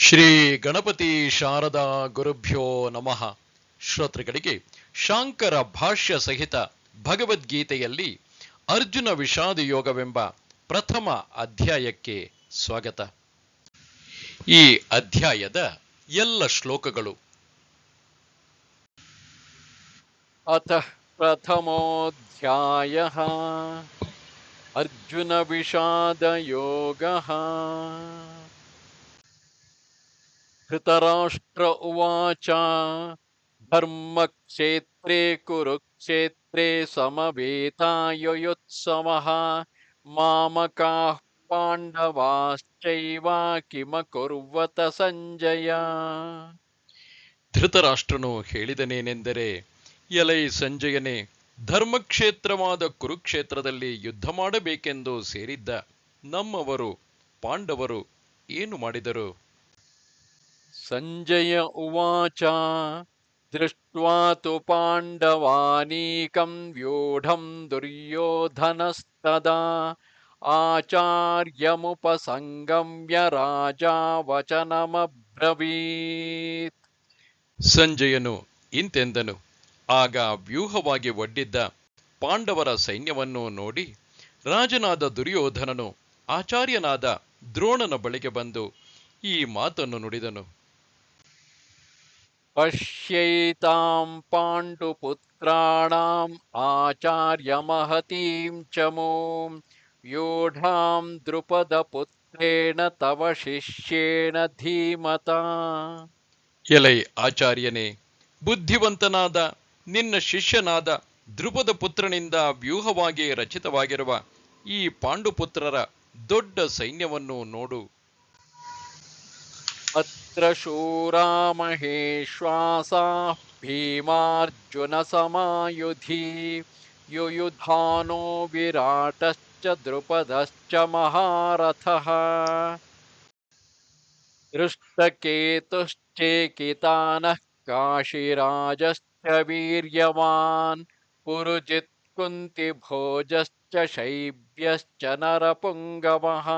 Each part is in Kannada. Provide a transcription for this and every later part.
ಶ್ರೀ ಗಣಪತಿ ಶಾರದಾ ಗುರುಭ್ಯೋ ನಮಃ. ಶ್ರೋತೃಗಳಿಗೆ ಶಾಂಕರ ಭಾಷ್ಯ ಸಹಿತ ಭಗವದ್ಗೀತೆಯಲ್ಲಿ ಅರ್ಜುನ ವಿಷಾದ ಯೋಗವೆಂಬ ಪ್ರಥಮ ಅಧ್ಯಾಯಕ್ಕೆ ಸ್ವಾಗತ. ಈ ಅಧ್ಯಾಯದ ಎಲ್ಲ ಶ್ಲೋಕಗಳು. ಅಥ ಪ್ರಥಮೋಧ್ಯಾಯ. ಅರ್ಜುನ ವಿಷಾದ ಯೋಗ. धृतराष्ट्र उवाच धर्मक्षेत्रे कुरुक्षेत्रे समवेतायुयुत्सवः मामकाः पाण्डवाश्चैव किमकुर्वत सञ्जय ಧೃತರಾಷ್ಟ್ರನು ಹೇಳಿದನೇನೆಂದರೆ ಎಲೈ ಸಂಜಯನೇ ಧರ್ಮಕ್ಷೇತ್ರವಾದ ಕುರುಕ್ಷೇತ್ರದಲ್ಲಿ ಯುದ್ಧ ಮಾಡಬೇಕೆಂದು ಸೇರಿದ್ದ ನಮ್ಮವರು ಪಾಂಡವರು ಏನು ಮಾಡಿದರು सञ्जय उवाच दृष्ट्वा तु पाण्डवानीकं व्यूढं दुर्योधनस्तदा आचार्यमुपसङ्गम्य राजा वचनमब्रवीत् ಸಂಜಯನು ಇಂತೆಂದನು ಆಗ ವ್ಯೂಹವಾಗಿ ಒಡ್ಡಿದ್ದ ಪಾಂಡವರ ಸೈನ್ಯವನ್ನು ನೋಡಿ ರಾಜನಾದ ದುರ್ಯೋಧನನು ಆಚಾರ್ಯನಾದ ದ್ರೋಣನ ಬಳಿಗೆ ಬಂದು ಈ ಮಾತನ್ನು ನುಡಿದನು पश्यैतां पाण्डुपुत्राणाम् आचार्यमहतीं च मूं व्यूढां द्रुपदपुत्रेण तव शिष्येण धीमता ಎಲೈ ಆಚಾರ್ಯನೇ ಬುದ್ಧಿವಂತನಾದ ನಿನ್ನ ಶಿಷ್ಯನಾದ ದ್ರುಪದ ಪುತ್ರನಿಂದ ವ್ಯೂಹವಾಗಿ ರಚಿತವಾಗಿರುವ ಈ ಪಾಂಡುಪುತ್ರರ ದೊಡ್ಡ ಸೈನ್ಯವನ್ನು ನೋಡು अत्र शूरा महेश्वासाः भीमार्जुनसमायुधि युयुधानो विराटश्च द्रुपदश्च महारथः। दृष्टकेतुश्चेकितानः काशिराजश्च वीर्यवान् पुरुजित् कुन्तिभोजश्च शैब्यश्च नरपुङ्गवः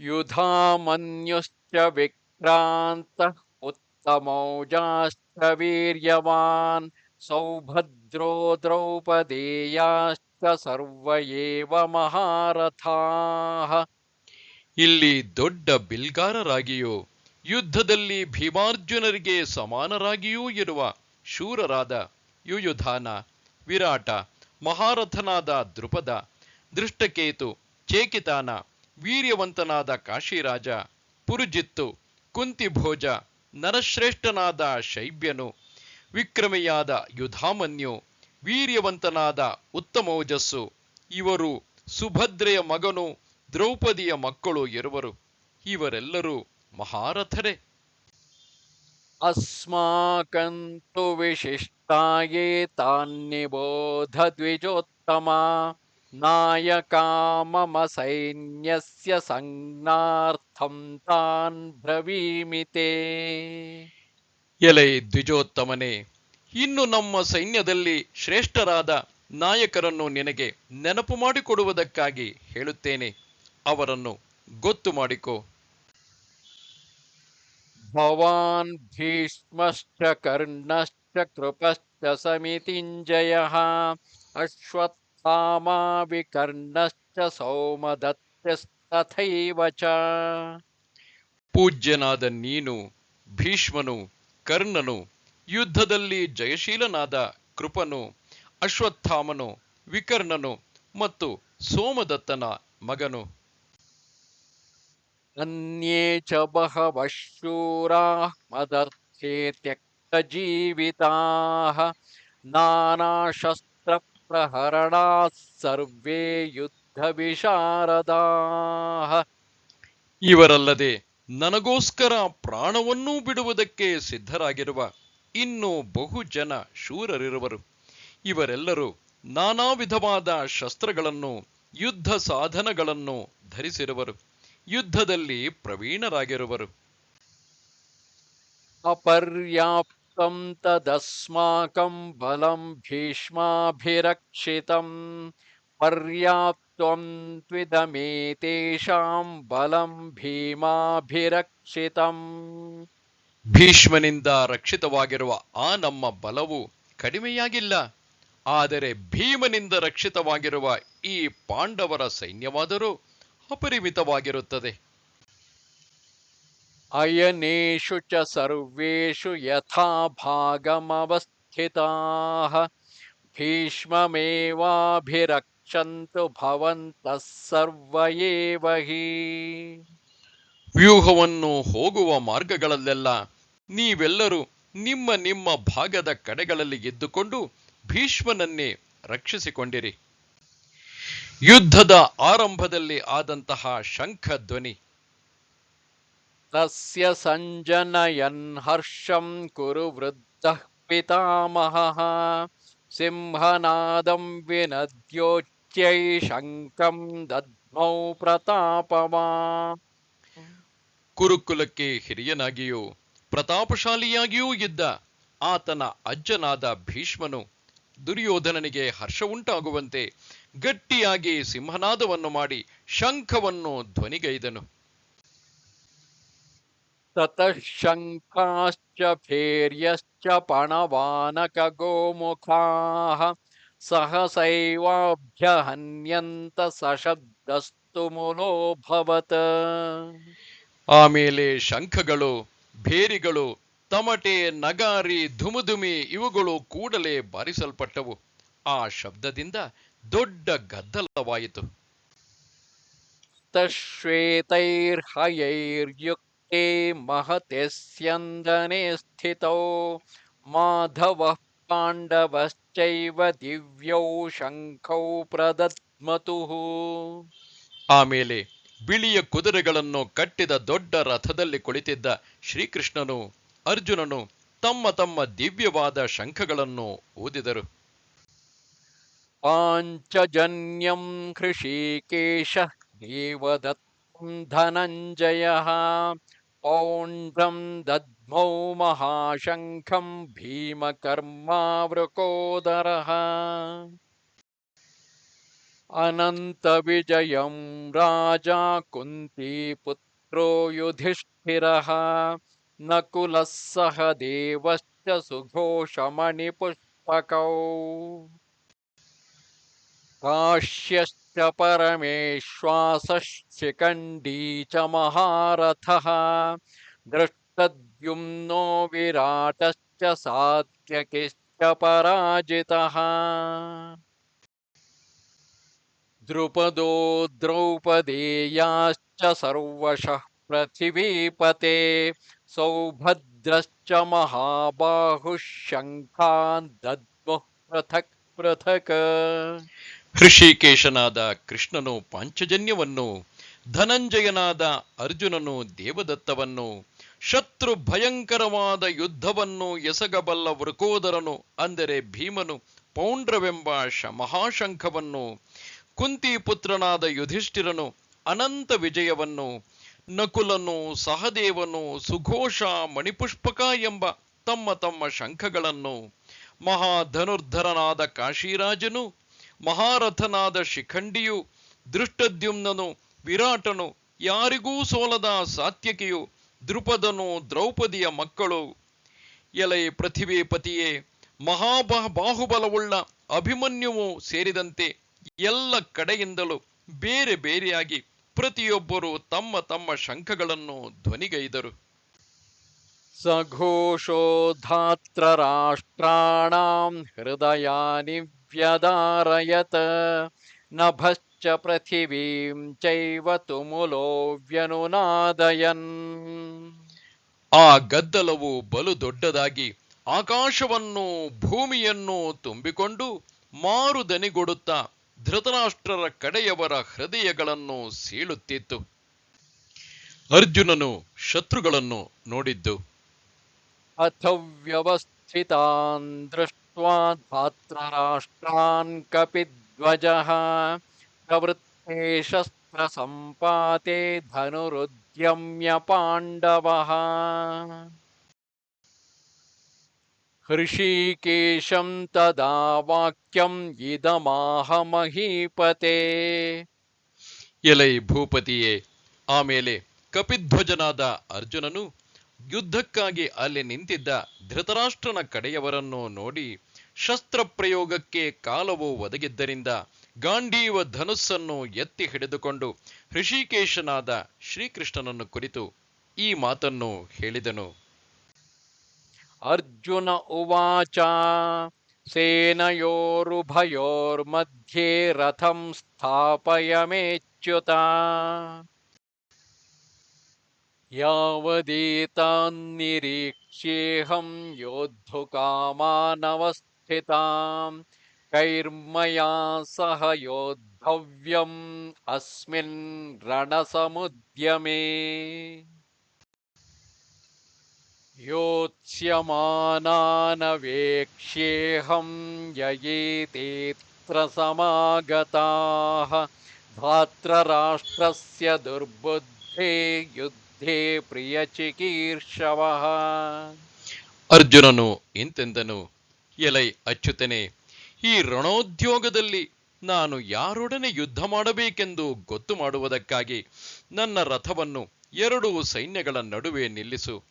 युधामन्युश्च विक्रान्तः उत्तमौजाश्च वीर्यवान् सौभद्रो द्रौपदेयाश्च सर्व एव महारथाः ಇಲ್ಲಿ ದೊಡ್ಡ ಬಿಲ್ಗಾರರಾಗಿಯೂ ಯುದ್ಧದಲ್ಲಿ ಭೀಮಾರ್ಜುನರಿಗೆ ಸಮಾನರಾಗಿಯೂ ಇರುವ ಶೂರರಾದ ಯುಯುಧಾನ ವಿರಾಟ ಮಹಾರಥನಾದ ದೃಪದ ದೃಷ್ಟಕೇತು ಚೇಕಿತಾನ ವೀರ್ಯವಂತನಾದ ಕಾಶಿರಾಜ, ಪುರುಜಿತ್ತು, ಕುಂತಿಭೋಜ, ನರಶ್ರೇಷ್ಠನಾದ ಶೈಬ್ಯನು, ವಿಕ್ರಮಿಯಾದ ಯುಧಾಮನ್ಯು, ವೀರ್ಯವಂತನಾದ ಉತ್ತಮೋಜಸ್ಸು, ಇವರು ಸುಭದ್ರೆಯ ಮಗನು, ದ್ರೌಪದಿಯ ಮಕ್ಕಳು ಇರುವರು. ಇವರೆಲ್ಲರೂ ಮಹಾರಥರೇ. ಅಸ್ಮಾಕಂತು ವಿಶಿಷ್ಟಾಯೇ ತಾನ್ನಿಬೋಧ ದ್ವಿಜೋತ್ತಮ. नायका मम सैन्यस्य संज्ञार्थं तान् ब्रवीमि ते ಎಲೈ ದ್ವಿಜೋತ್ತಮನೇ ಇನ್ನು ನಮ್ಮ ಸೈನ್ಯದಲ್ಲಿ ಶ್ರೇಷ್ಠರಾದ ನಾಯಕರನ್ನು ನಿನಗೆ ನೆನಪು ಮಾಡಿಕೊಡುವುದಕ್ಕಾಗಿ ಹೇಳುತ್ತೇನೆ ಅವರನ್ನು ಗೊತ್ತು ಮಾಡಿಕೋ भवान् भीष्मश्च कर्णश्च कृपश्च समितिञ्जयः अश्वत्थामा ವಿಕರ್ಣಶ್ಚ ಸೌಮದತ್ಯಸ್ತಥೈವ ಚ ಪೂಜ್ಯನಾದ ನೀನು ಭೀಷ್ಮನು ಕರ್ಣನು ಯುದ್ಧದಲ್ಲಿ ಜಯಶೀಲನಾದ ಕೃಪನು ಅಶ್ವತ್ಥಾಮನು ವಿಕರ್ಣನು ಮತ್ತು ಸೋಮದತ್ತನ ಮಗನು. ಅನ್ಯೇ ಚ ಬಹವಶೂರಾ ಮದರ್ಥೇ ತ್ಯಕ್ತ ಜೀವಿತಾ ನಾನಾ ಶಸ್ತ್ರ त्यक्तजीविताः नानाशस्त्रप्रहरणाः सर्वे युद्धविशारदाः ಇವರಲ್ಲದೆ ನನಗೋಸ್ಕರ ಪ್ರಾಣವನ್ನೂ ಬಿಡುವುದಕ್ಕೆ ಸಿದ್ಧರಾಗಿರುವ ಇನ್ನೂ ಬಹು ಜನ ಶೂರರಿರುವರು ಇವರೆಲ್ಲರೂ ನಾನಾ ವಿಧವಾದ ಶಸ್ತ್ರಗಳನ್ನು ಯುದ್ಧ ಸಾಧನಗಳನ್ನು ಧರಿಸಿರುವರು ಯುದ್ಧದಲ್ಲಿ ಪ್ರವೀಣರಾಗಿರುವರು अपर्याप्तं तदस्माकं बलं भीष्माभिरक्षितं पर्याप्त त्वं त्विदमेतेषां बलं भीमाभिरक्षितम् ಭೀಷ್ಮನಿಂದ ರಕ್ಷಿತವಾಗಿರುವ ಆ ನಮ್ಮ ಬಲವು ಕಡಿಮೆಯಾಗಿಲ್ಲ ಆದರೆ ಭೀಮನಿಂದ ರಕ್ಷಿತವಾಗಿರುವ ಈ ಪಾಂಡವರ ಸೈನ್ಯವಾದರೂ ಅಪರಿಮಿತವಾಗಿರುತ್ತದೆ अयनेषु च सर्वेषु यथा भागमवस्थिताः भीष्ममेवाभिरक्षन्तु भवन्तः सर्व एव हि ವ್ಯೂಹವನ್ನು ಹೋಗುವ ಮಾರ್ಗಗಳಲ್ಲೆಲ್ಲ ನೀವೆಲ್ಲರೂ ನಿಮ್ಮ ನಿಮ್ಮ ಭಾಗದ ಕಡೆಗಳಲ್ಲಿ ಎದ್ದುಕೊಂಡು ಭೀಷ್ಮನನ್ನೇ ರಕ್ಷಿಸಿಕೊಂಡಿರಿ ಯುದ್ಧದ ಆರಂಭದಲ್ಲಿ ಆದಂತಹ ಶಂಖ ಧ್ವನಿ तस्य सञ्जनयन् हर्षं कुरु वृद्धः पितामहः सिंहनादं विनद्योच्यै शङ्खं दद्मौ प्रतापवान् ಕುರುಕುಲಕ್ಕೆ ಹಿರಿಯನಾಗಿಯೂ ಪ್ರತಾಪಶಾಲಿಯಾಗಿಯೂ ಇದ್ದ ಆತನ ಅಜ್ಜನಾದ ಭೀಷ್ಮನು ದುರ್ಯೋಧನನಿಗೆ ಹರ್ಷವುಂಟಾಗುವಂತೆ ಗಟ್ಟಿಯಾಗಿ ಸಿಂಹನಾದವನ್ನು ಮಾಡಿ ಶಂಖವನ್ನು ಧ್ವನಿಗೈದನು ततः शङ्खाश्च भैर्यश्च पणवानकगोमुखाः सहसैवाभ्यहन्यन्त सशब्दस्तु मुलोऽभवत् ಆಮೇಲೆ ಶಂಖಗಳು ಭೇರಿಗಳು ತಮಟೆ ನಗಾರಿ ಧುಮುಧುಮಿ ಇವುಗಳು ಕೂಡಲೇ ಬಾರಿಸಲ್ಪಟ್ಟವು ಆ ಶಬ್ದದಿಂದ ದೊಡ್ಡ ಗದ್ದಲವಾಯಿತು तश्वेतैर्हयैर्युक्ते महते स्यन्दने स्थितौ माधवः पाण्डवश्चैव दिव्यौ शङ्खौ प्रदद्मतुः ಆಮೇಲೆ ಬಿಳಿಯ ಕುದುರೆಗಳನ್ನು ಕಟ್ಟಿದ ದೊಡ್ಡ ರಥದಲ್ಲಿ ಕುಳಿತಿದ್ದ ಶ್ರೀಕೃಷ್ಣನು ಅರ್ಜುನನು ತಮ್ಮ ತಮ್ಮ ದಿವ್ಯವಾದ ಶಂಖಗಳನ್ನು ಊದಿದರು पाञ्चजन्यं हृषीकेशः देवदत्तं धनञ्जयः पौण्ड्रं दद्मौ महाशङ्खं भीमकर्मावृकोदरः। अनन्तविजयं राजा कुन्तीपुत्रो युधिष्ठिरः। नकुलः सह देवश्च सुघोषमणिपुष्पकौ। काश्यश्च परमेश्वासः शिखण्डी च महारथः। दृष्टद्युम्नो विराटश्च सात्यकिश्च पराजितः। द्रुपदो द्रौपदेयाश्च सर्वशः पृथिवीपते। सौभद्रश्च महाबाहुः शङ्खान् दद्मुः पृथक् पृथक्। ಹೃಷಿಕೇಶನಾದ ಕೃಷ್ಣನು ಪಾಂಚಜನ್ಯವನ್ನು, ಧನಂಜಯನಾದ ಅರ್ಜುನನು ದೇವದತ್ತವನ್ನು, ಶತ್ರು ಭಯಂಕರವಾದ ಯುದ್ಧವನ್ನು ಎಸಗಬಲ್ಲ ವೃಕೋದರನು, ಅಂದರೆ ಭೀಮನು, ಪೌಂಡ್ರವೆಂಬ ಶ ಮಹಾಶಂಖವನ್ನು ಕುಂತಿಪುತ್ರನಾದ ಯುಧಿಷ್ಠಿರನು, ಅನಂತ ವಿಜಯವನ್ನು, ನಕುಲನು, ಸಹದೇವನು, ಸುಘೋಷ, ಮಣಿಪುಷ್ಪಕ ಎಂಬ ತಮ್ಮ ತಮ್ಮ ಶಂಖಗಳನ್ನು, ಮಹಾಧನುರ್ಧರನಾದ ಕಾಶಿರಾಜನು ಮಹಾರಥನಾದ ಶಿಖಂಡಿಯು ದೃಷ್ಟದ್ಯುಮ್ನನು, ವಿರಾಟನು, ಯಾರಿಗೂ ಸೋಲದ ಸಾತ್ಯಕಿಯು ದೃಪದನು ದ್ರೌಪದಿಯ ಮಕ್ಕಳು. ಎಲೆ ಪ್ರತಿಭೆಪತಿಯೇ ಮಹಾಬಾ ಬಾಹುಬಲವುಳ್ಳ ಅಭಿಮನ್ಯುವು ಸೇರಿದಂತೆ ಎಲ್ಲ ಕಡೆಯಿಂದಲೂ ಬೇರೆ ಬೇರೆಯಾಗಿ ಪ್ರತಿಯೊಬ್ಬರು ತಮ್ಮ ತಮ್ಮ ಶಂಖಗಳನ್ನು ಧ್ವನಿಗೈದರು. ಸಘೋಷೋ ಧಾತ್ರ ರಾಷ್ಟ್ರಾಣಾಂ ಹೃದಯಾನಿ व्यदारयत् नभश्च पृथिवीं चैव तुमुलो व्यनुनादयन् ಆ ಗದ್ದಲವು ಬಲು ದೊಡ್ಡದಾಗಿ ಆಕಾಶವನ್ನು ಭೂಮಿಯನ್ನು ತುಂಬಿಕೊಂಡು ಮಾರುದನಿಗೊಡುತ್ತಾ ಧೃತರಾಷ್ಟ್ರರ ಕಡೆಯವರ ಹೃದಯಗಳನ್ನು ಸೀಳುತ್ತಿತ್ತು ಅರ್ಜುನನು ಶತ್ರುಗಳನ್ನು ನೋಡಿದ್ದು अथ व्यवस्थितान् दृष्ट्वा धात्रराष्ट्रान् कपिध्वजः प्रवृत्ते शस्त्रसम्पाते धनुरुद्यम्य पाण्डवः ಹೃಷೀಕೇಶಂ ತದಾ ವಾಕ್ಯಂ ಇದಮಾಹ ಮಹೀಪತೆ ಎಲೈ ಭೂಪತಿಯೇ ಆಮೇಲೆ ಕಪಿಧ್ವಜನಾದ ಅರ್ಜುನನು ಯುದ್ಧಕ್ಕಾಗಿ ಅಲ್ಲಿ ನಿಂತಿದ್ದ ಧೃತರಾಷ್ಟ್ರನ ಕಡೆಯವರನ್ನು ನೋಡಿ ಶಸ್ತ್ರಪ್ರಯೋಗಕ್ಕೆ ಕಾಲವು ಒದಗಿದ್ದರಿಂದ ಗಾಂಡೀವ ಧನುಸ್ಸನ್ನು ಎತ್ತಿ ಹಿಡಿದುಕೊಂಡು ಹೃಷಿಕೇಶನಾದ ಶ್ರೀಕೃಷ್ಣನನ್ನು ಕುರಿತು ಈ ಮಾತನ್ನು ಹೇಳಿದನು. ಅರ್ಜುನ ಉವಾಚ, ಸೇನಯೋರುಭಯೋರ್ಮಧ್ಯೆ ರಥಂ ಸ್ಥಾಪಯಮೇಚ್ಯುತಾ. यावदेतान्निरीक्ष्येऽहं योद्धुकामानवस्थिताम् कैर्मया सह योद्धव्यम् अस्मिन् रणसमुद्यमे। योत्स्यमानानवेक्ष्येऽहं ययेतेऽत्र समागताः धात्रराष्ट्रस्य दुर्बुद्धे युद्ध ಸಿದ್ಧೇ ಪ್ರಿಯ ಚಿಕೀರ್ಷವ. ಅರ್ಜುನನು ಇಂತೆಂದನು, ಎಲೈ ಅಚ್ಚುತನೆ ಈ ರಣೋದ್ಯೋಗದಲ್ಲಿ ನಾನು ಯಾರೊಡನೆ ಯುದ್ಧ ಮಾಡಬೇಕೆಂದು ಗೊತ್ತು ಮಾಡುವುದಕ್ಕಾಗಿ ನನ್ನ ರಥವನ್ನು ಎರಡು ಸೈನ್ಯಗಳ ನಡುವೆ ನಿಲ್ಲಿಸು.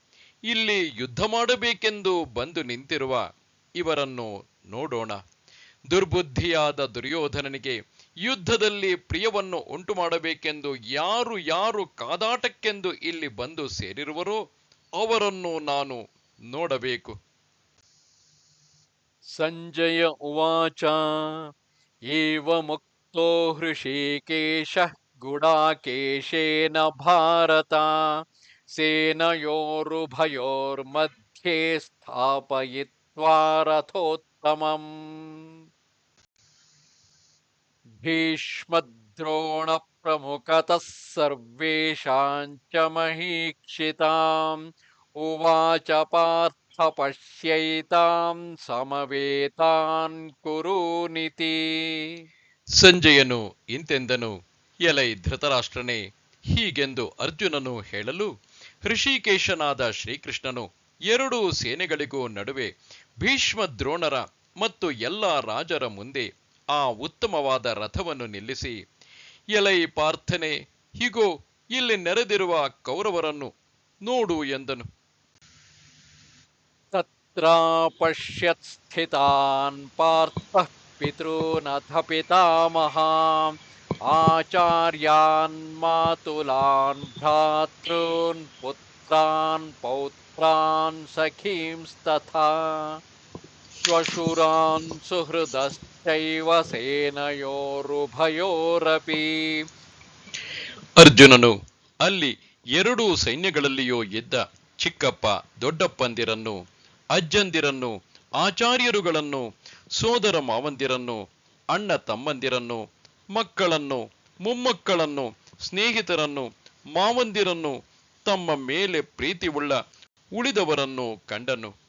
ಇಲ್ಲಿ ಯುದ್ಧ ಮಾಡಬೇಕೆಂದು ಬಂದು ನಿಂತಿರುವ ಇವರನ್ನು ನೋಡೋಣ. ದುರ್ಬುದ್ಧಿಯಾದ ದುರ್ಯೋಧನನಿಗೆ ಯುದ್ಧದಲ್ಲಿ ಪ್ರಿಯವನ್ನು ಉಂಟು ಮಾಡಬೇಕೆಂದು ಯಾರು ಯಾರು ಕಾದಾಟಕ್ಕೆಂದು ಇಲ್ಲಿ ಬಂದು ಸೇರಿರುವರೋ ಅವರನ್ನು ನಾನು ನೋಡಬೇಕು. ಸಂಜಯ ಉವಾಚ ಮುಕ್ತೋ ಹೃಷಿಕೇಶ, ಗುಡಾಕೇಶೇನ ಭಾರತ ಸೇನಯೋರು ಭಯೋರ್ ಮಧ್ಯೆ ಸ್ಥಾಪಯಿತ್ವಾರಥೋತ್ತಮಂ भीष्मद्रोणप्रमुखतः सर्वेषां च महीक्षिताम् उवाच पार्थ पश्यैतां समवेतान् कुरूनिति ಸಂಜಯನು ಇಂತೆಂದನು ಎಲೈ ಧೃತರಾಷ್ಟ್ರನೇ ಹೀಗೆಂದು ಅರ್ಜುನನು ಹೇಳಲು ಹೃಷಿಕೇಶನಾದ ಶ್ರೀಕೃಷ್ಣನು ಎರಡೂ ಸೇನೆಗಳಿಗೂ ನಡುವೆ ಭೀಷ್ಮ ದ್ರೋಣರ ಮತ್ತು ಎಲ್ಲ ರಾಜರ ಮುಂದೆ ಆ ಉತ್ತಮವಾದ ರಥವನ್ನು ನಿಲ್ಲಿಸಿ, ಎಲೈ ಪಾರ್ಥನೆ, ಹೀಗೋ, ಇಲ್ಲಿ ನೆರೆದಿರುವ ಕೌರವರನ್ನು ನೋಡು ಎಂದನು. ಪಶ್ಯತ್ ಸ್ಥಿತಾನ್ ಪಾರ್ಥ ಪಿತೃನಥ ಪಿತಾಮಹಾಂ, ಆಚಾರ್ಯಾನ್ ಮಾತುಲಾನ್ ಭ್ರಾತೃನ್ ಪುತ್ರಾನ್ ಪೌತ್ರಾನ್ ಸಖೀಂಸ್ತಥ, ಶ್ವಶುರಾನ್ ಸುಹೃದಸ್ಥ ಚೈವ ಸೇನಯೋರುಭಯೋರಪಿ. ಅರ್ಜುನನು ಅಲ್ಲಿ ಎರಡೂ ಸೈನ್ಯಗಳಲ್ಲಿಯೂ ಇದ್ದ ಚಿಕ್ಕಪ್ಪ ದೊಡ್ಡಪ್ಪಂದಿರನ್ನು, ಅಜ್ಜಂದಿರನ್ನು, ಆಚಾರ್ಯರುಗಳನ್ನು, ಸೋದರ ಮಾವಂದಿರನ್ನು, ಅಣ್ಣ ತಮ್ಮಂದಿರನ್ನು, ಮಕ್ಕಳನ್ನು, ಮೊಮ್ಮಕ್ಕಳನ್ನು, ಸ್ನೇಹಿತರನ್ನು, ಮಾವಂದಿರನ್ನು, ತಮ್ಮ ಮೇಲೆ ಪ್ರೀತಿ ಉಳ್ಳ ಉಳಿದವರನ್ನು ಕಂಡನು.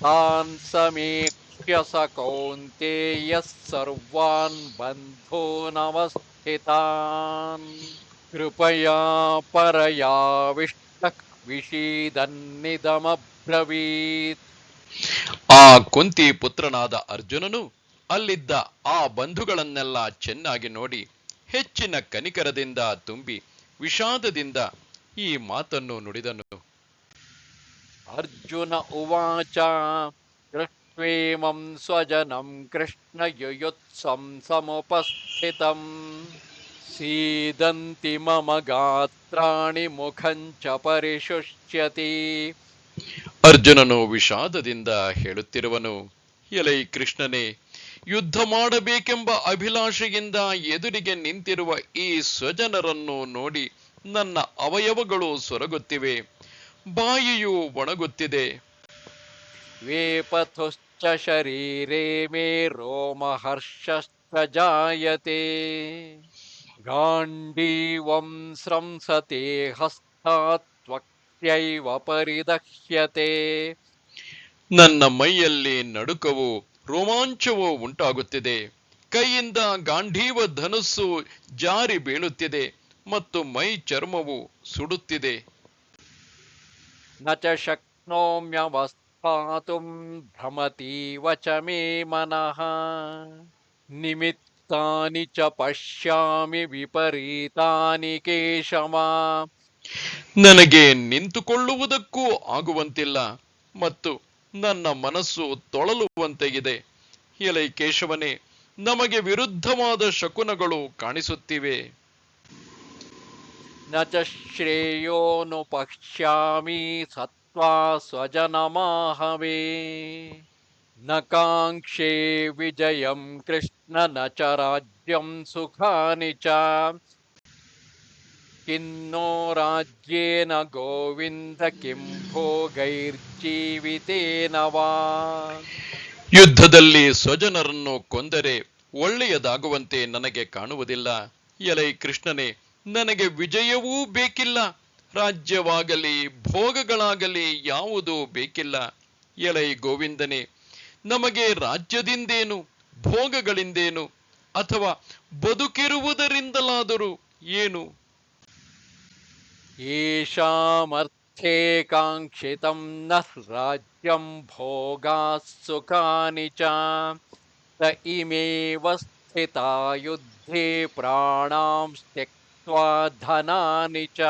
तान् समीक्ष्य स कौन्तेयः सर्वान् बन्धूनवस्थितान् कृपया परयाविष्टः विषीदन्निदमब्रवीत् ಆ ಕುಂತಿ ಪುತ್ರನಾದ ಅರ್ಜುನನು ಅಲ್ಲಿದ್ದ ಆ ಬಂಧುಗಳನ್ನೆಲ್ಲ ಚೆನ್ನಾಗಿ ನೋಡಿ ಹೆಚ್ಚಿನ ಕನಿಕರದಿಂದ ತುಂಬಿ ವಿಷಾದದಿಂದ ಈ ಮಾತನ್ನು ನುಡಿದನು ಅರ್ಜುನ ಉವಾಚ ದೃಷ್ಟ್ವೇಮಂ ಸ್ವಜನಂ ಕೃಷ್ಣ ಯುಯುತ್ಸಂ ಸಮುಪಸ್ಥಿತಂ, ಸೀದಂತಿ ಮಮ ಗಾತ್ರಾಣಿ ಮುಖಂಚ ಪರಿಶುಷ್ಯತಿ. ಅರ್ಜುನನು ವಿಷಾದದಿಂದ ಹೇಳುತ್ತಿರುವನು, ಎಲೈ ಕೃಷ್ಣನೇ, ಯುದ್ಧ ಮಾಡಬೇಕೆಂಬ ಅಭಿಲಾಷೆಯಿಂದ ಎದುರಿಗೆ ನಿಂತಿರುವ ಈ ಸ್ವಜನರನ್ನು ನೋಡಿ ನನ್ನ ಅವಯವಗಳು ಸೊರಗುತ್ತಿವೆ. ಬಾಯಿಯು ಒಣಗುತ್ತಿದೆ. ವೇಪಥುಶ್ಚ ಶರೀರೇ ಮೇ ರೋಮಹರ್ಷಶ್ಚ ಜಾಯತೆ. ಗಾಂಡೀವಂ ಸ್ರಂಸತೆ ಹಸ್ತಾತ್ವಕ್ಯೈವ ಪರಿದಕ್ಷ್ಯತೆ. ನನ್ನ ಮೈಯಲ್ಲಿ ನಡುಕವು ರೋಮಾಂಚವೂ ಉಂಟಾಗುತ್ತಿದೆ. ಕೈಯಿಂದ ಗಾಂಧೀವ ಧನಸ್ಸು ಜಾರಿ ಬೀಳುತ್ತಿದೆ ಮತ್ತು ಮೈ ಚರ್ಮವು ಸುಡುತ್ತಿದೆ. न च शक्नोम्यवस्थातुं स्थातुं भ्रमतीव च मे मनः निमित्तानि च पश्यामि विपरीतानि केशव ನನಗೆ ನಿಂತುಕೊಳ್ಳುವುದಕ್ಕೂ ಆಗುವಂತಿಲ್ಲ ಮತ್ತು ನನ್ನ ಮನಸ್ಸು ತೊಳಲುವಂತೆ ಇದೆ ಎಲೈ ಕೇಶವನೇ ನಮಗೆ ವಿರುದ್ಧವಾದ ಶಕುನಗಳು ಕಾಣಿಸುತ್ತಿವೆ न च श्रेयोऽनुपक्ष्यामि सत्त्वा स्वजनमाहवे न काङ्क्षे विजयं कृष्ण न च राज्यं सुखानि च किन्नो राज्येन गोविन्द किं भोगैर्जीवितेन वा ಯುದ್ಧದಲ್ಲಿ ಸ್ವಜನರನ್ನು ಕೊಂದರೆ ಒಳ್ಳೆಯದಾಗುವಂತೆ ನನಗೆ ಕಾಣುವುದಿಲ್ಲ ಎಲೈ ಕೃಷ್ಣನೇ ನನಗೆ ವಿಜಯವೂ ಬೇಕಿಲ್ಲ ರಾಜ್ಯವಾಗಲಿ ಭೋಗಗಳಾಗಲಿ ಯಾವುದೂ ಬೇಕಿಲ್ಲ ಎಲೈ ಗೋವಿಂದನೇ ನಮಗೆ ರಾಜ್ಯದಿಂದೇನು ಭೋಗಗಳಿಂದೇನು ಅಥವಾ ಬದುಕಿರುವುದರಿಂದಲಾದರೂ ಏನು येषामर्थे काङ्क्षितं नः राज्यं भोगाः सुखानि च त इमेव स्थिता युद्धे प्राणां स्वाधना च।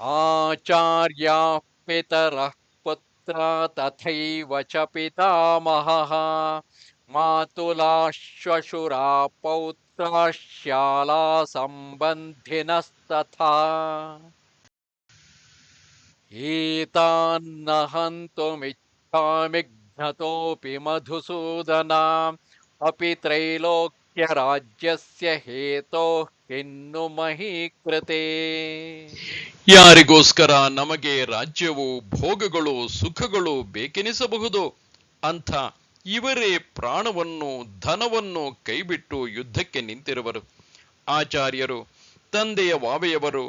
आचार्याः पितर पुत्र तथा च पितामहः। मातुलाश्वशुरा पौत्राश्याला सम्बन्धिनस्तथा एतान्नहन्तुमिच्छामि घ्नतोऽपि मधुसूदना अभी त्रैलोक स्य ರಾಜ್ಯಸ್ಯ ಹೇತೋ ಹೆಣ್ಣು ಮಹಿ ಯಾರಿಗೋಸ್ಕರ ನಮಗೆ ರಾಜ್ಯವು ಭೋಗಗಳು ಸುಖಗಳು ಬೇಕೆನಿಸಬಹುದು? ಅಂತ ಇವರೇ ಪ್ರಾಣವನ್ನು, ಧನವನ್ನು ಕೈಬಿಟ್ಟು ಯುದ್ಧಕ್ಕೆ ನಿಂತಿರುವರು. ಆಚಾರ್ಯರು, ತಂದೆಯ ವಾವೆಯವರು,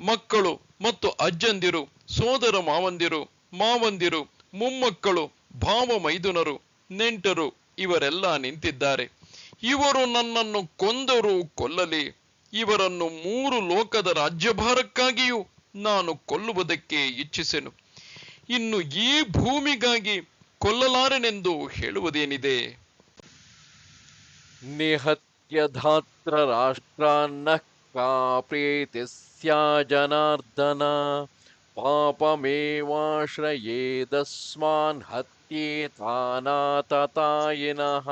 ಮಕ್ಕಳು ಮತ್ತು ಅಜ್ಜಂದಿರು, ಸೋದರ ಮಾವಂದಿರು ಮಾವಂದಿರು, ಮೊಮ್ಮಕ್ಕಳು ಭಾವ ಮೈದುನರು ನೆಂಟರು ಇವರೆಲ್ಲ ನಿಂತಿದ್ದಾರೆ. ಇವರು ನನ್ನನ್ನು ಕೊಂದರು ಕೊಲ್ಲಲಿ. ಇವರನ್ನು ಮೂರು ಲೋಕದ ರಾಜ್ಯಭಾರಕ್ಕಾಗಿಯೂ ನಾನು ಕೊಲ್ಲುವುದಕ್ಕೆ ಇಚ್ಛಿಸೆನು. ಇನ್ನು ಈ ಭೂಮಿಗಾಗಿ ಕೊಲ್ಲಲಾರನೆಂದು ಹೇಳುವುದೇನಿದೆ? ನಿಹತ್ಯಧಾತ್ರ ರಾಷ್ಟ್ರಾನ್ನ ಕಾಪ್ರೇತಿ ಜನಾರ್ದನ ಪಾಪಮೇವಾಶ್ರಯೇದಸ್ಮಾನ್ ಹತ್ಯೆ ತಾನಾತತಾಯಿನಃ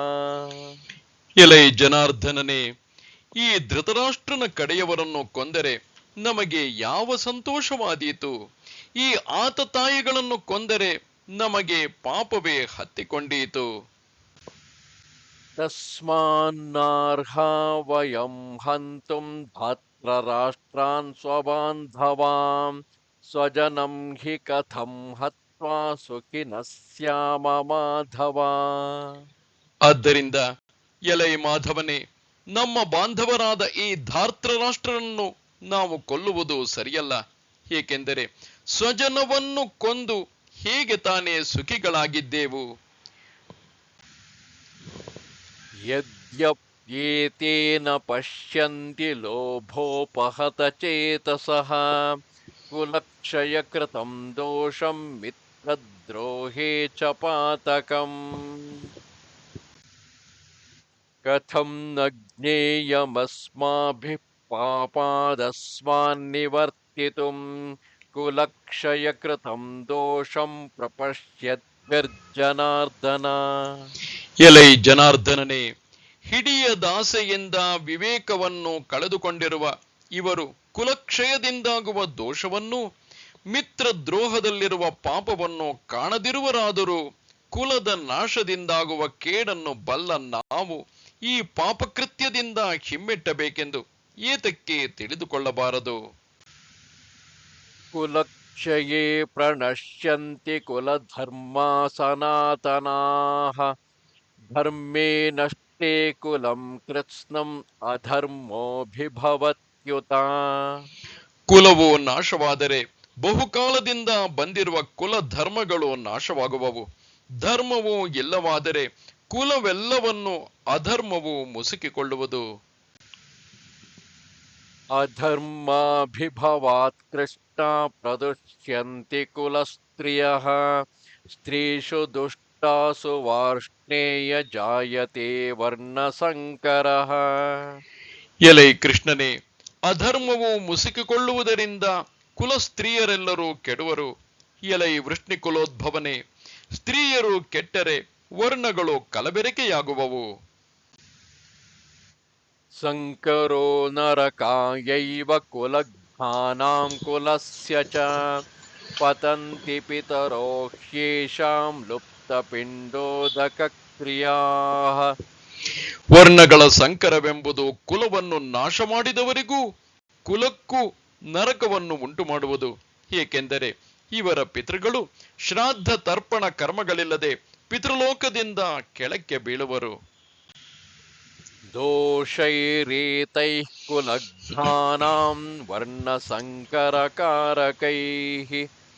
ಎಲೆ ಜನಾರ್ದನನೇ ಈ ಧೃತರಾಷ್ಟ್ರನ ಕಡೆಯವರನ್ನು ಕೊಂದರೆ ನಮಗೆ ಯಾವ ಸಂತೋಷವಾದೀತು? ಈ ಆತ ತಾಯಿಗಳನ್ನು ಕೊಂದರೆ ನಮಗೆ ಪಾಪವೇ ಹತ್ತಿಕೊಂಡೀತು. ತಸ್ಮಾನ್ನಾರ್ಹಾ ವಯಂ ಹಂತುಂ ಸ್ವಬಾಂಧವಾಂ ಸ್ವಜನಂ ಹಿ ಕಥಂ ಹತ್ವಾ ಸುಖಿನಸ್ಯಾಮ ಮಾಧವ. ಆದ್ದರಿಂದ ಎಲೈ ಮಾಧವನೇ, ನಮ್ಮ ಬಾಂಧವರಾದ ಈ ಧಾರ್ತೃರಾಷ್ಟ್ರರನ್ನು ನಾವು ಕೊಲ್ಲುವುದು ಸರಿಯಲ್ಲ. ಏಕೆಂದರೆ ಸ್ವಜನವನ್ನು ಕೊಂದು ಹೇಗೆ ತಾನೇ ಸುಖಿಗಳಾಗಿದ್ದೆವು. ಯದ್ಯಪ್ಯೇತೇನ ಪಶ್ಯಂತಿ ಲೋಭೋಪಹತ ಚೇತಸಃ, ಕುಲಕ್ಷಯಕೃತಂ ದೋಷಂ ಮಿತ್ರದ್ರೋಹೇ ಚ ಪಾತಕಂ. कथं न ज्ञेयमस्माभिः पापादस्मान्निवर्तितुं कुलक्षयकृतं दोषं प्रपश्यद्भिर्जनार्दन ಎಲೈ ಜನಾರ್ದನನೇ ಹಿಡಿಯ ದಾಸೆಯಿಂದ ವಿವೇಕವನ್ನು ಕಳೆದುಕೊಂಡಿರುವ ಇವರು ಕುಲಕ್ಷಯದಿಂದಾಗುವ ದೋಷವನ್ನು ಮಿತ್ರ ದ್ರೋಹದಲ್ಲಿರುವ ಪಾಪವನ್ನು ಕಾಣದಿರುವರಾದರೂ ಕುಲದ ನಾಶದಿಂದಾಗುವ ಕೇಡನ್ನು ಬಲ್ಲ ನಾವು ಈ ಪಾಪಕೃತ್ಯದಿಂದ ಹಿಮ್ಮೆಟ್ಟಬೇಕೆಂದು ಏತಕ್ಕೆ ತಿಳಿದುಕೊಳ್ಳಬಾರದು? ಕುಲಕ್ಷಯೇ ಪ್ರಣಶ್ಯಂತಿ ಕುಲಧರ್ಮ ಸನಾತನಾ ಧರ್ಮೇ ನಷ್ಟೇ ಕುಲಂ ಕೃತ್ಸ್ನಂ ಅಧರ್ಮೋಭಿಭವತ್ಯುತ. ಕುಲವು ನಾಶವಾದರೆ ಬಹುಕಾಲದಿಂದ ಬಂದಿರುವ ಕುಲ ಧರ್ಮಗಳು ನಾಶವಾಗುವವು. ಧರ್ಮವು ಇಲ್ಲವಾದರೆ ಕುಲವೆಲ್ಲವನ್ನು ಅಧರ್ಮವು ಮುಸುಕಿಕೊಳ್ಳುವುದು. ಅಧರ್ಮಾಭಿಭವಾತ್ ಕೃಷ್ಣ ಪ್ರದುಷ್ಯಂತಿ ಕುಲಸ್ತ್ರಿಯ ಸ್ತ್ರೀಷು ದುಷ್ಟಾಸು ವಾರ್ಷ್ಣೇಯ ಜಾಯತೆ ವರ್ಣಸಂಕರ. ಎಲೆ ಕೃಷ್ಣನೇ ಅಧರ್ಮವು ಮುಸುಕಿಕೊಳ್ಳುವುದರಿಂದ ಕುಲ ಸ್ತ್ರೀಯರೆಲ್ಲರೂ ಕೆಡುವರು. ಎಲೈ ವೃಷ್ಣಿಕುಲೋದ್ಭವನೆ ಸ್ತ್ರೀಯರು ಕೆಟ್ಟರೆ ವರ್ಣಗಳು ಕಲಬೆರಕೆಯಾಗುವವು. ಸಂಕರೋ ನರಕಾಯೈವ ಕುಲಘ್ನಾಂ ಕುಲಸ್ಯ ಚ. ಪತಂತಿ ಪಿತರೋ ಹ್ಯೇಷಾಂ ಲುಪ್ತಪಿಂಡೋದಕ ಕ್ರಿಯಾ ವರ್ಣಗಳ ಸಂಕರವೆಂಬುದು ಕುಲವನ್ನು ನಾಶ ಮಾಡಿದವರಿಗೂ ಕುಲಕ್ಕೂ ನರಕವನ್ನು ಉಂಟು ಮಾಡುವುದು ಏಕೆಂದರೆ ಇವರ ಪಿತೃಗಳು ಶ್ರಾದ್ದ ತರ್ಪಣ ಕರ್ಮಗಳಿಲ್ಲದೆ ಪಿತೃಲೋಕದಿಂದ ಕೆಳಕ್ಕೆ ಬೀಳುವರು दोषैरेतैः कुलघ्नानां वर्णसङ्करकारकैः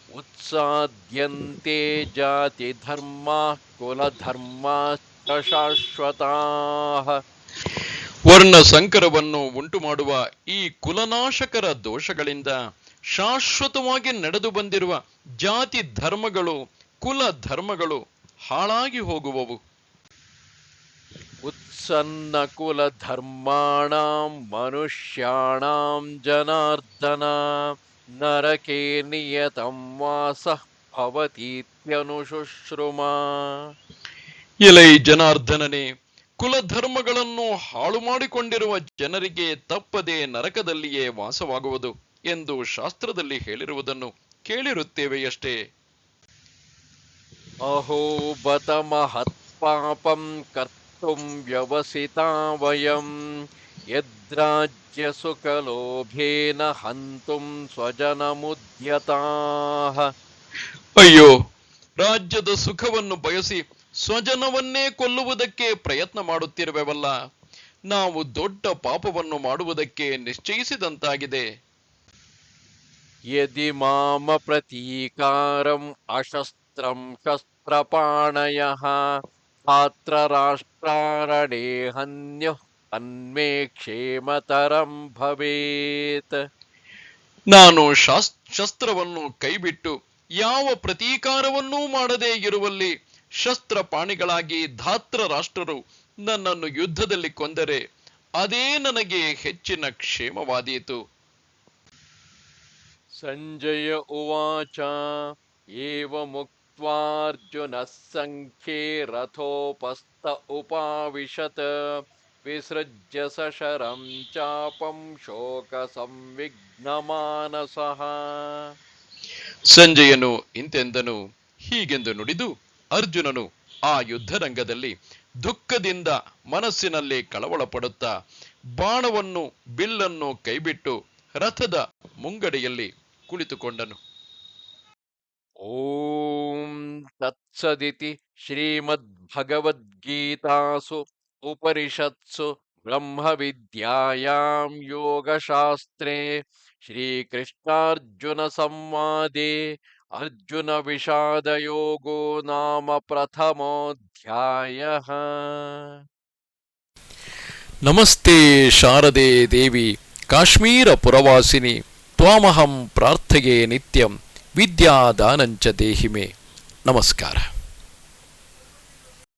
उत्साद्यन्ते जातिधर्माः कुलधर्माश्च शाश्वताः ವರ್ಣ ಸಂಕರವನ್ನು ಉಂಟು ಮಾಡುವ ಈ ಕುಲನಾಶಕರ ದೋಷಗಳಿಂದ ಶಾಶ್ವತವಾಗಿ ನಡೆದು ಬಂದಿರುವ ಜಾತಿ ಧರ್ಮಗಳು ಕುಲ ಧರ್ಮಗಳು ಹಾಳಾಗಿ ಹೋಗುವವು. ಉತ್ಸನ್ನ ಕುಲ ಧರ್ಮಾಣಾಂ ಮನುಷ್ಯಾಣಾಂ ಜನಾರ್ದನ ನರಕೇ ನಿಯತಂ ವಾಸಃ ಭವತೀತ್ಯನುಶುಶ್ರುಮ. ಎಲೈ ಜನಾರ್ದನನೇ ಕುಲಧರ್ಮಗಳನ್ನು ಹಾಳು ಮಾಡಿಕೊಂಡಿರುವ ಜನರಿಗೆ ತಪ್ಪದೆ ನರಕದಲ್ಲಿಯೇ ವಾಸವಾಗುವುದು ಎಂದು ಶಾಸ್ತ್ರದಲ್ಲಿ ಹೇಳಿರುವುದನ್ನು ಕೇಳಿರುತ್ತೇವೆಯಷ್ಟೇ. अहो बत महत्पापं कर्तुं व्यवसिता वयं यद्राज्यसुखलोभेन हन्तुं स्वजनमुद्यताः ಅಯ್ಯೋ ರಾಜ್ಯದ ಸುಖವನ್ನು ಬಯಸಿ ಸ್ವಜನವನ್ನೇ ಕೊಲ್ಲುವುದಕ್ಕೆ ಪ್ರಯತ್ನ ಮಾಡುತ್ತಿರುವೆವಲ್ಲ ನಾವು ದೊಡ್ಡ ಪಾಪವನ್ನು ಮಾಡುವುದಕ್ಕೆ ನಿಶ್ಚಯಿಸಿದಂತಾಗಿದೆ यदि माम प्रतीकारम् अशस्त्रं शस्त्रपाणयः छात्रराष्ट्रारणे हन्युः तन्मे क्षेमतरं भवेत् ನಾನು ಶಾಸ್ ಶಸ್ತ್ರವನ್ನು ಕೈಬಿಟ್ಟು ಯಾವ ಪ್ರತೀಕಾರವನ್ನೂ ಮಾಡದೇ ಇರುವಲ್ಲಿ ಶಸ್ತ್ರಪಾಣಿಗಳಾಗಿ ಧಾತ್ರ ರಾಷ್ಟ್ರರು ನನ್ನನ್ನು ಯುದ್ಧದಲ್ಲಿ ಕೊಂದರೆ ಅದೇ ನನಗೆ ಹೆಚ್ಚಿನ ಕ್ಷೇಮವಾದೀತು सञ्जय उवाच एवमुक्त्वार्जुनः सङ्ख्ये रथोपस्थ उपाविशत् विसृज्य सशरं चापं शोकसंविघ्नमानसः ಸಂಜಯನು ಇಂತೆಂದನು ಹೀಗೆಂದು ನುಡಿದು ಅರ್ಜುನನು ಆ ಯುದ್ಧರಂಗದಲ್ಲಿ ದುಃಖದಿಂದ ಮನಸ್ಸಿನಲ್ಲಿ ಕಳವಳ ಪಡುತ್ತಾ ಬಾಣವನ್ನು ಬಿಲ್ಲನ್ನು ಕೈಬಿಟ್ಟು ರಥದ ಮುಂಗಡೆಯಲ್ಲಿ ಕುಳಿತುಕೊಂಡನು ॐ तत्सदिति श्रीमद्भगवद्गीतासु उपनिषत्सु ब्रह्मविद्यायां योगशास्त्रे श्रीकृष्णार्जुनसंवादे अर्जुनविषादयोगो नाम प्रथमोऽध्यायः ನಮಸ್ತೆ ಶಾರದೆ ದೇವಿ ಕಾಶ್ಮೀರ ಪುರವಾಸಿನಿ ತ್ವಾಮಹಂ ಪ್ರಾರ್ಥೆಯೇ ನಿತ್ಯಂ ವಿದ್ಯಾದಾನಂಚ ದೇಹಿಮೆ नमस्कार